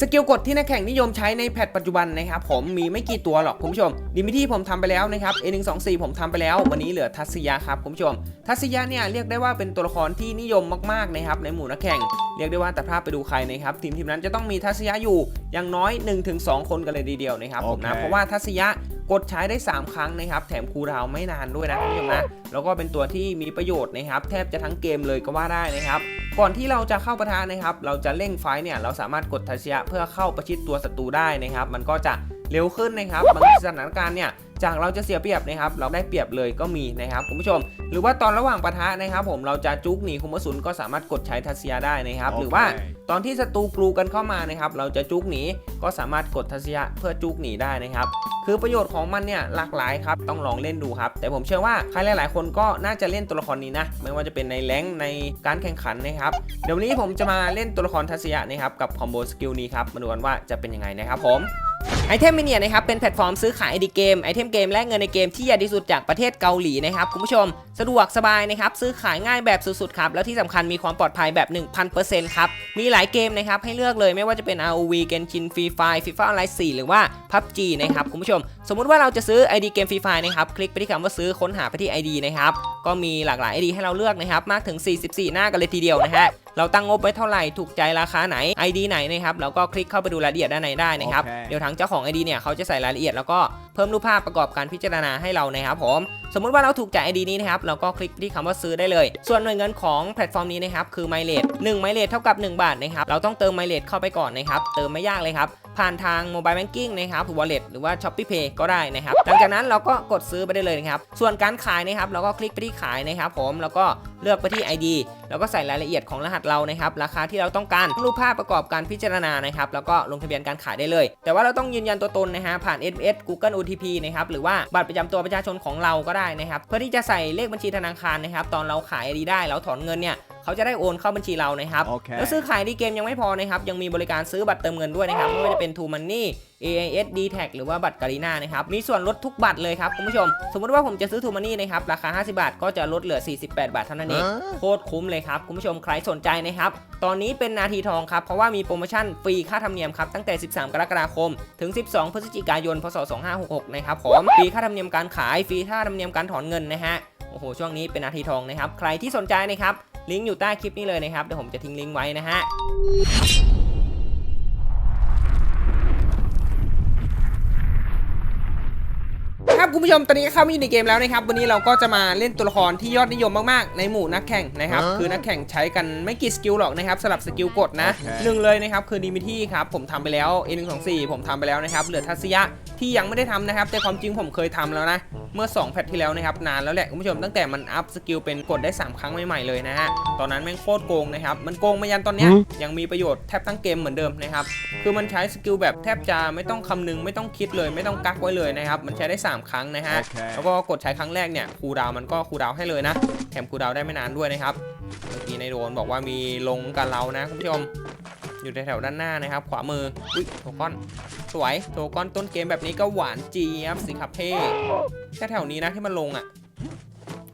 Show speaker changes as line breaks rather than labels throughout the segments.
สกิลกดที่นักแข่งนิยมใช้ในแพทปัจจุบันนะครับผมมีไม่กี่ตัวหรอกคุณผู้ชมดิมิที่ผมทำไปแล้วนะครับ A124 ผมทำไปแล้ว วันนี้เหลือทัศยะครับคุณผู้ชม ทัศยะเนี่ยเรียกได้ว่าเป็นตัวละครที่นิยมมากๆนะครับในหมู่นักแข่ง เรียกได้ว่าแต่ภาพไปดูใครนะครับทีมทีมนั้นจะต้องมีทัศยะอยู่อย่างน้อย 1-2 คนกันเลยทีเดียวนะครับผมนะ
โอเค
เพราะว่าทัศยะกดใช้ได้ 3 ครั้งนะครับ แถมคูลดาวน์ไม่นานด้วยนะคุณผู้ชมนะ แล้วก็เป็นตัวที่มีประโยชน์นะครับ แทบจะทั้งเกมเลยก็ว่าได้นะครับ ก่อนที่เราจะเข้าปะทะนะครับ เราจะเร่งไฟท์เนี่ยเราสามารถกดทัชยะเพื่อเข้าประชิดตัวศัตรูได้นะครับ มันก็จะเร็วขึ้นนะครับบางสถานการณ์เนี่ยจากเราจะเสียเปรียบนะครับ เราได้เปรียบเลยก็มีนะครับคุณผู้ชม หรือว่าตอนระหว่างปะทะนะครับ ผมเราจะจุกหนีคุมกระสุนก็สามารถกดใช้ทัชยะได้นะครับ หรือว่าตอนที่ศัตรูกรูกันเข้ามานะครับ เราจะจุกหนีก็สามารถกดทัศยะเพื่อจุกหนีได้นะครับ คือประโยชน์ของมันเนี่ยหลากหลายครับต้องลองเล่นดูครับ แต่ผมเชื่อว่าใครหลาย ๆ คนก็น่าจะเล่นตัวละครนี้นะไม่ว่าจะเป็นในแรงในการแข่งขันนะครับเดี๋ยววันนี้ผมจะมาเล่นตัวละครทัศยะนะครับกับคอมโบสกิลนี้ครับมาดูกันว่าจะเป็นยังไงนะครับผม ไอเทมมิเนียนะครับเป็นแพลตฟอร์มซื้อขายไอดีเกมไอเทมเกมและเงินในเกมที่ใหญ่ที่สุดจากประเทศเกาหลีนะครับคุณผู้ชมสะดวกสบายนะครับซื้อขายง่ายแบบสุดๆครับแล้วที่สำคัญมีความปลอดภัยแบบ 1000%ครับมีหลายเกมนะครับให้เลือกเลยไม่ว่าจะเป็น ROV Genshin Free Fire FIFA Online 4หรือว่า PUBG นะครับคุณผู้ชม สมมุติว่าเราจะซื้อ ID เกม Free Fire นะครับคลิกไปที่คำว่าซื้อค้นหาไปที่ ID นะครับก็มีหลากหลาย ID ให้เราเลือกนะครับมากถึง 44 หน้ากันเลยทีเดียวนะฮะ เราตั้งงบไว้เท่าไหร่ถูกใจราคาไหน ID ไหนนะครับแล้วก็คลิกเข้าไปดูรายละเอียดด้านในได้นะครับ
โอเค
เดี๋ยวทางเจ้าของ ID เนี่ยเขาจะใส่รายละเอียดแล้วก็ เพิ่มรูปภาพประกอบการพิจารณาให้เรานะครับผม สมมุติว่าเราถูกใจ ID นี้นะครับเราก็คลิกที่คำว่าซื้อได้เลย ส่วนหน่วยเงินของแพลตฟอร์มนี้นะครับคือไมเลด1ไมเลดเท่ากับ 1 บาทนะครับเราต้องเติมไมเลดเข้าไปก่อนนะครับเติมไม่ยากเลยครับผ่านทางโมบายแบงกิ้งนะครับหรือ wallet หรือว่า Shopee Pay ก็ได้นะครับหลังจากนั้นเราก็กดซื้อไปได้เลยนะครับส่วนการขายนะครับเราก็คลิกไปที่ขายนะครับผมแล้วก็เลือกไปที่ ID แล้วก็ใส่รายละเอียดของรหัสเรานะครับราคาที่เราต้องการรูปภาพประกอบการพิจารณานะครับแล้วก็ลงทะเบียนการขายได้เลย แต่ว่าเราต้องยืนยันตัวตนนะฮะผ่าน SMS Google OTP นะครับหรือว่าบัตรประจำตัวประชาชนของเราก็ได้นะครับเพื่อที่จะใส่เลขบัญชีธนาคารนะครับตอนเราขายดีได้แล้วถอนเงินเนี่ย เขาจะได้โอนเข้าบัญชีเรานะครับ
โอเค
แล้วซื้อขายดีเกมยังไม่พอนะครับยังมีบริการซื้อบัตรเติมเงินด้วยนะครับไม่ว่าจะเป็น True Money AIS d t a g หรือว่าบัตรการีนานะครับมีส่วนลดทุกบัตรเลยครับคุณผู้ชม สมมุติว่าผมจะซื้อ True Money นะครับราคา 50 บาท ก็จะลดเหลือ 48 บาทเท่านั้นเองโคตรคุ้มเลยครับคุณผู้ชมใครสนใจนะครับตอนนี้เป็นนาทีทองครับเพราะว่ามีโปรโมชั่นฟรีค่าธรรมเนียมครับตั้งแต่ 13 กรกฎาคม ถึง 12 พฤศจิกายน พศ 2566 นะครับผมฟรีค่าธรรมเนียมการขายฟรีค่าธรรมเนียมการถอนเงินนะฮะโอ้โหช่วงนี้เป็นนาทีทองนะครับใครที่สนใจนะครับ ลิงก์อยู่ใต้คลิปนี้เลยนะครับเดี๋ยวผมจะทิ้งลิงก์ไว้นะฮะครับคุณผู้ชมตอนนี้เข้ามาอยู่ในเกมแล้วนะครับ วันนี้เราก็จะมาเล่นตัวละครที่ยอดนิยมมากๆ ในหมู่นักแข่งนะครับ
ฮะ
คือนักแข่งใช้กันไม่กี่สกิลหรอกนะครับสลับสกิลกดนะ
โอเค
หนึ่งเลยนะครับคือดิมิที่ครับผมทำไปแล้ว A124 ผมทำไปแล้วนะครับเหลือทัศยะที่ยังไม่ได้ทำนะครับ แต่ความจริงผมเคยทำแล้วนะ เมื่อ 2 แพทที่แล้วนะครับ นานแล้วแหละคุณผู้ชมตั้งแต่มันอัพสกิลเป็นกดได้ 3 ครั้งใหม่ๆเลยนะฮะ ตอนนั้นแม่งโคตรโกงนะครับ มันโกงมายันตอนเนี้ยยังมีประโยชน์แทบทั้งเกมเหมือนเดิมนะครับ คือมันใช้สกิลแบบแทบจะไม่ต้องคำนึงไม่ต้องคิดเลย ไม่ต้องกักไว้เลยนะครับ มันใช้ได้ 3 ครั้งนะฮะ
โอเค
แล้วก็กดใช้ครั้งแรกเนี่ยคูลดาวน์มันก็คูลดาวน์ให้เลยนะ แถมคูลดาวน์ได้ไม่นานด้วยนะครับ เมื่อกี้ในโดนบอกว่ามีลงกับเรานะคุณผู้ชม อยู่แถวๆด้านหน้านะครับ ขวามืออุ้ยโทก้อน สวยโทก้อนต้นเกมแบบนี้ก็หวานจี๊ยบสิครับเพ่แค่แถวนี้นะที่มันลงอะ่ะ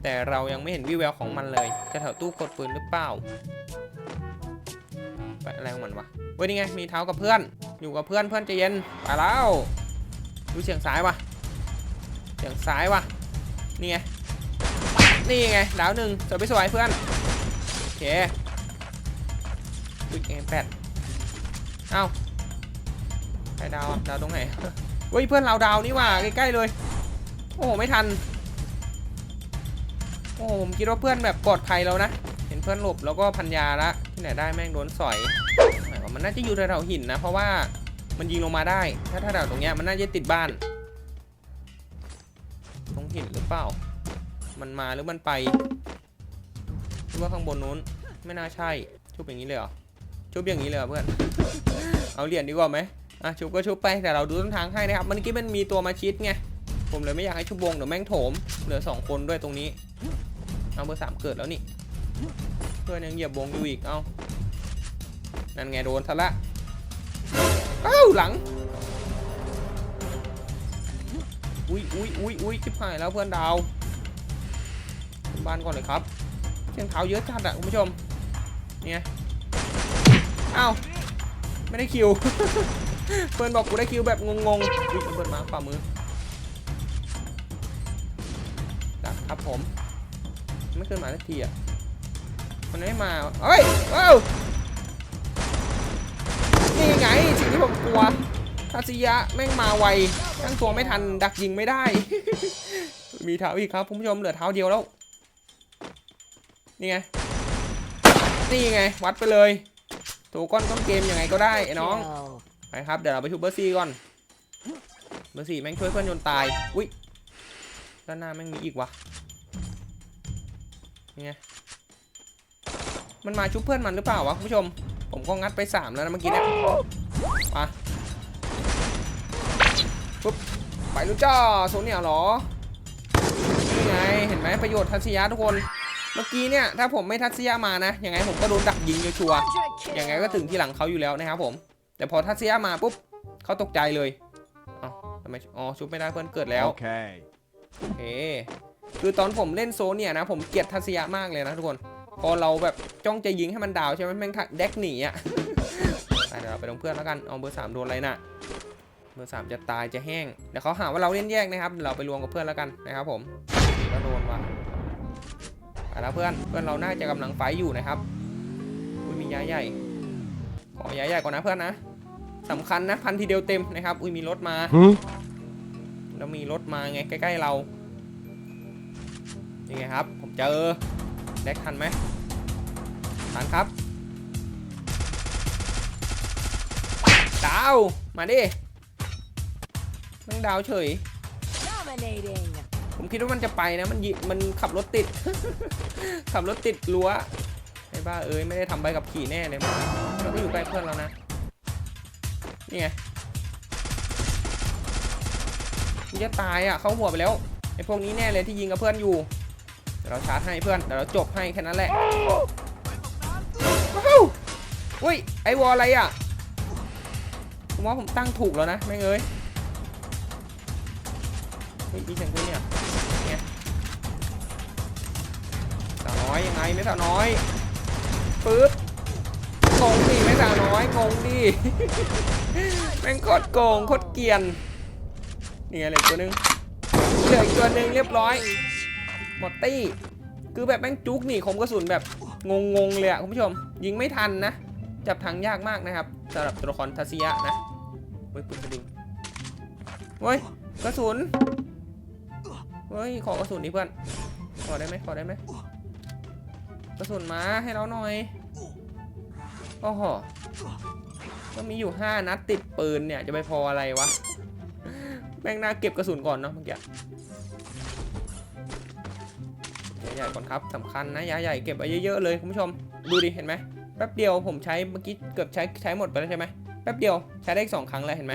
แต่เรายังไม่เห็นวิแววของมันเลย จะแถวตู้กดปืนหรือเปล่าไปอะไรของมันวะเว้ยนี่ไงมีเท้ากับเพื่อน อยู่กับเพื่อนเพื่อนใจเย็นไปแล้วดูเสียงซ้ายวะเสียงซ้ายวะนี่ไงนี่ไงดาวหนึ่งสวยไปสวยเพื่อนโอเคอุ้ยเอมแปด เอ้าใครดาวดาวตรงไหนเฮ้ยเพื่อนเราดาวนี่ว่าใกล้ๆเลย โอ้โหไม่ทัน โอ้โหผมคิดว่าเพื่อนแบบปลอดภัยแล้วนะ เห็นเพื่อนหลบแล้วก็พันยาละที่ไหนได้แม่งโดนสอย มันน่าจะอยู่แถวๆหินนะ เพราะว่ามันยิงลงมาได้ ถ้าถ้าแถวตรงเนี้ยมันน่าจะติดบ้าน ตรงหินหรือเปล่า มันมาหรือมันไปหรือว่าข้างบนนู้น ไม่น่าใช่ ชุบอย่างนี้เลยเหรอ ชุบอย่างนี้เลยเหรอเพื่อน เอาเหรียญดีกว่าไหมอะชุบก็ชุบไปแต่เราดูต้นทางให้นะครับเมื่อกี้มันมีตัวมาชิดไงผมเลยไม่อยากให้ชุบวงเดี๋ยวแม่งโถมเหลือสองคนด้วยตรงนี้เอาเบอร์สามเกิดแล้วนี่เพื่อนยังเหยียบวงอยู่อีกเอานั่นไงโดนซะละเอ้าหลังอุ้ยอุ้ยอุ้ยอุ้ยชิบหายแล้วเพื่อนดาวบ้านก่อนเลยครับเชียงเท้าเยอะจัดอะคุณผู้ชมเนี่ยเอ้า ไม่ได้คิว เพื่อนบอกกูได้คิวแบบงงๆอุ๊ยเปิดมาฝ่ามือดักครับผม ไม่เคยมาสักทีอะ มันไม่มาเฮ้ยว้าวนี่ไงสิ่งที่ผมกลัวทัศยะแม่งมาไวตั้งตัวไม่ทันดักยิงไม่ได้ มีเท้าอีกครับคุณผู้ชมเหลือเท้าเดียวแล้ว นี่ไง นี่ไง วัดไปเลย ถูกก้อนต้นเกมยังไงก็ได้ไอ้น้องไปครับเดี๋ยวเราไปชุบเบอร์ซี่ก่อนเบอร์ซี่แม่งช่วยเพื่อนจนตายอุ้ยด้านหน้าแม่งมีอีกวะนี่ไงมันมาชุบเพื่อนมันหรือเปล่าวะคุณผู้ชม ผมก็งัดไปสามแล้วนะเมื่อกี้เนี่ยมาปุ๊บไปรู้จ้าโซนเนี่ยเหรอนี่ไงเห็นไหมประโยชน์ทัศยะทุกคนเมื่อกี้เนี่ยถ้าผมไม่ทัศยะมานะยังไงผมก็โดนดักยิงชัวร์ๆ ยังไงก็ถึงที่หลังเขาอยู่แล้วนะครับผม แต่พอทัศยะมาปุ๊บเขาตกใจเลยเอ้าทำไมอ๋อชุบไม่ได้เพื่อนเกิดแล้ว
Okay.
โอเคคือตอนผมเล่นโซนเนี่ยนะ ผมเกลียดทัศยะมากเลยนะทุกคน พอเราแบบจ้องจะยิงให้มันดาวใช่ไหมแม่งทักแดกหนีอะไปเดี๋ยวเราไปลงเพื่อนแล้วกันเอาเบอร์สามโดนอะไรน่ะเบอร์สามจะตายจะแห้งเดี๋ยวเขาหาว่าเราเล่นแยกนะครับเดี๋ยวเราไปรวมกับเพื่อนแล้วกันนะครับ ผมก็โดนว่ะไปแล้วเพื่อนเพื่อนเราน่าจะกำลังไฟท์อยู่นะครับอุ้ ยมีย้ายใหญ่ขอย้ายใหญ่ก่อนนะเพื่อนนะสำคัญนะพันทีเดียวเต็มนะครับ อุ้ยมีรถมา
Huh?
แล้วมีรถมาไงใกล้ๆเรานี่ไงครับ ผมเจอแดกทันไหมทันครับดาวมาดิมันดาวเฉย
Dominating.
ผมคิดว่ามันจะไปนะ มันยิมันขับรถติด ขับรถติดรั้ว ไอ้บ้าเอ้ยไม่ได้ทำใบกับขี่แน่เลยมันเราก็อยู่ใกล้เพื่อนแล้วนะ นี่ไงมันจะตายอะเข้าหัวไปแล้วไอ้พวกนี้แน่เลยที่ยิงกับเพื่อนอยู่เดี๋ยวเราชาร์จให้เพื่อนเดี๋ยวเราจบให้แค่นั้นแหละว้าวอุ้ยไอวอลอะไรอะผมว่าผมตั้งถูกแล้วนะไม่งเอ้ยเฮ้ยมีเสียงปืนเนี่ยไงสาวน้อยยังไงไม่สาวน้อย ปึ๊บงงดิไม่สาวน้อยงงดิแม่งโคตรโกงโคตรเกียนนี่ไงเหลือตัวนึงเหลืออีกตัวนึงเรียบร้อยหมดตี้คือแบบแม่งจุกหนีคมกระสุนแบบงงๆเลยอะคุณผู้ชม ยิงไม่ทันนะ จับทางยากมากนะครับสำหรับตัวละครทัศยะนะเฮ้ยปืนกระดิ่งเฮ้ยกระสุนเฮ้ยขอกระสุนดิเพื่อนขอได้ไหมขอได้ไหม กระสุนมาให้เราหน่อย โอ้โหก็มีอยู่ 5 นัดติดปืนเนี่ย จะไปพออะไรวะ แม่งน่าเก็บกระสุนก่อนเนาะเมื่อกี้ยาใหญ่ก่อนครับสำคัญนะยาใหญ่เก็บไว้เยอะๆเลยคุณผู้ชม ดูดิเห็นไหมแป๊บเดียวผมใช้เมื่อกี้เกือบใช้ใช้หมดไปแล้วใช่ไหมแป๊บเดียวใช้ได้อีกสองครั้งแล้วเห็นไหม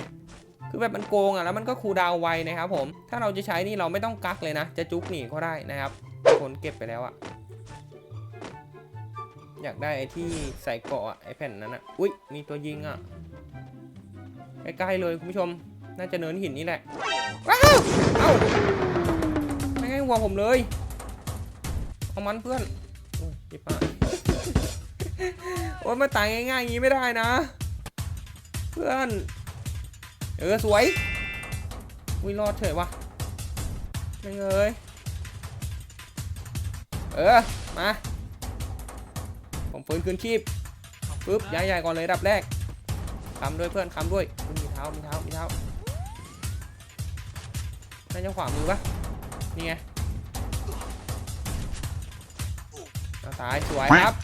คือแบบมันโกงอะแล้วมันก็คูดาวไวนะครับผมถ้าเราจะใช้นี่เราไม่ต้องกักเลยนะ จะจุกหนีก็ได้นะครับคนเก็บไปแล้วอะ อยากได้ไอ้ที่ใส่เกาะไอ้แผ่นนั้นอะอุ้ยมีตัวยิงอะใกล้ๆเลยคุณผู้ชม น่าจะเนินหินนี่แหละ ว้าว เอ้าไม่ให้หัวผมเลย เอามันเพื่อน โอ้ยจิบหาโอ้ยมาตายง่ายๆอย่างนี้ไม่ได้นะ เพื่อน เออสวยวิรอดเฉยวะไม่เอ้ยเออ มา ผมฟื้นคืนชีพปึ๊บย้ายใหญ่ก่อนเลยดับแรกคำด้วยเพื่อนคำด้วยอุ๊ยมีเท้ามีเท้ามีเท้าน่าจะขวามือปะนี่ไงเอาตายสวยครับ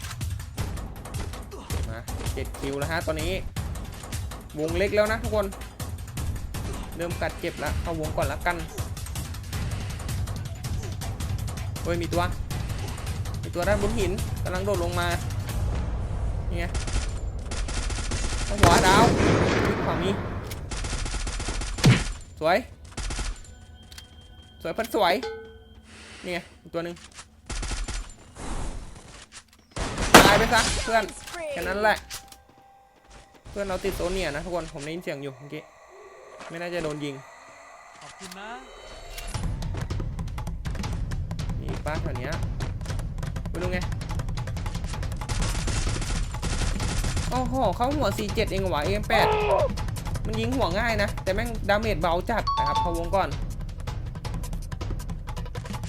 มาเจ็ดคิวแล้วฮะตอนนี้ วงเล็กแล้วนะทุกคน เริ่มกัดเจ็บแล้วเข้าวงก่อนละกันเฮ้ยมีตัว มีตัวด้านบนหินกำลังโดดลงมา นี่ไงเอาหัวดาวขวามีสวย สวยเพันสวย นี่ไงอีกตัวหนึ่งตายไปซะเพื่อน แค่นั้นแหละ เพื่อนเราติดโซเนียนะทุกคน ผมได้ยินเสียงอยู่เมื่อกี้ ไม่น่าจะโดนยิง
ขอบคุณนะ
มีอีกป้าแถวเนี้ยไปดูไง โอ้โหเข้าหัว 47 เองหรอวะ AM8 มันยิงหัวง่ายนะ แต่แม่งดาเมจเบาจัดนะครับเขาวงก่อน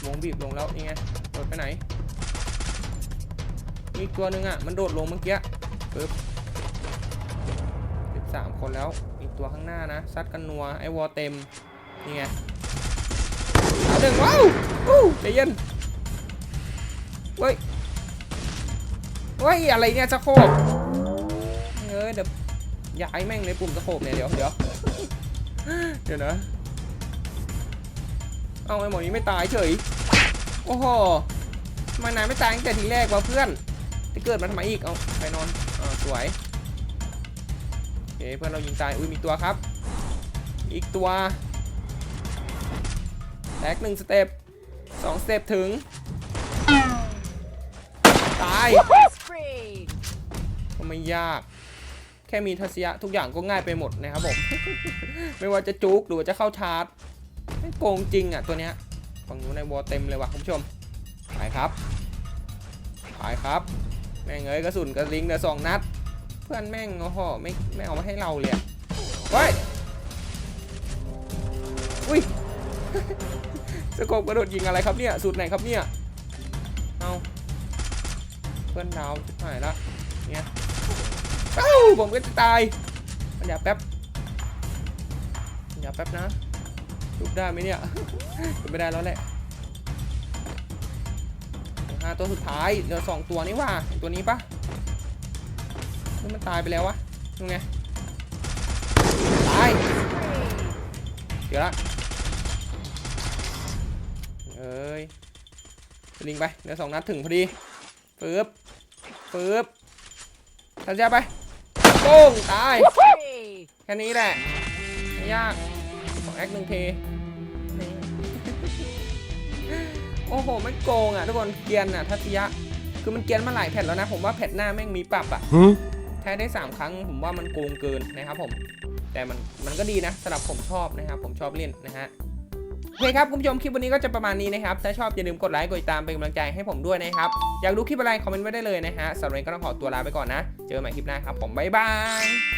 วงบีบลงแล้วนี่ไงโดดไปไหนมีอีกตัวหนึ่งอะ มันโดดลงเมื่อกี้ปึ๊บ13 คนแล้ว อีกตัวข้างหน้านะ ซัดกันนัว ไอวอเต็ม นี่ไงเอาหนึ่งว้าวอู้ใจเย็นเว้ยเฮ้ยอะไรเนี่ยสะโคบ เฮ้ยเดี๋ยวย้ายแม่งเลยปุ่มสะโคบเนี่ยเดี๋ยวเดี๋ยวเดี๋ยวนะเอาไอ้หมอนี้ไม่ตายเฉย โอ้โหทำไมนายไม่ตายตั้งแต่ทีแรกวะเพื่อนจะเกิดมาทำไมอีกเอาไปนอนอ่าสวยโอเคเพื่อนเรายิงตายอุ้ยมีตัวครับ อีกตัวแตกหนึ่งสเต็ปสองสเต็ปถึง ตาย
Spree.
ก็ไม่ยากแค่มีทัศยะทุกอย่างก็ง่ายไปหมดนะครับผม ไม่ว่าจะจุกหรือว่าจะเข้าชาร์จไม่โกงจริงอะตัวเนี้ยฝั่งนู้นในวอเต็มเลยว่ะคุณผู้ชมไปครับไปครับ แม่งเอ้ยกระสุนกระลิงเหลือสองนัด เพื่อนแม่งโอ้โหไม่ไม่เอามาให้เราเลยอะเฮ้ยอุ้ยสกบกระโดดยิงอะไรครับเนี่ยสูตรไหนครับเนี่ยเอาเพื่อนดาวหายละเนี่ย เอ้าผมก็จะตายมันอย่าแป๊บมันอย่าแป๊บนะทุบได้ไหมเนี่ยไม่ได้แล้วแหละห้าตัวสุดท้ายเหลือสองตัวนี่ว่าตัวนี้ปะนี่มันตายไปแล้ววะยังไงตายเดี๋ยวละเอ้ยลิงไปเหลือสองนัดถึงพอดีปึ๊บปึ๊บทันยาไป โป้งตาย
Spree.
แค่นี้แหละไม่ยากขอแอคหนึ่งเทนี่โอ้โหมันโกงอะทุกคนเกรียนอะทัศยะ คือมันเกรียนมาหลายแผ่นแล้วนะ ผมว่าแผ่นหน้าแม่งมีปรับอะแท้ได้ 3 ครั้งผมว่ามันโกงเกินนะครับผม แต่มันมันก็ดีนะสำหรับผมชอบนะครับผมชอบเล่นนะฮะ โอเคครับคุณผู้ชมคลิปวันนี้ก็จะประมาณนี้นะครับ ถ้าชอบอย่าลืมกดไลค์กดติดตามเป็นกำลังใจให้ผมด้วยนะครับ อยากดูคลิปอะไรคอมเมนต์ไว้ได้เลยนะฮะสำหรับวันนี้ก็ต้องขอตัวลาไปก่อนนะ เจอกันใหม่คลิปหน้าครับผมบ๊ายบาย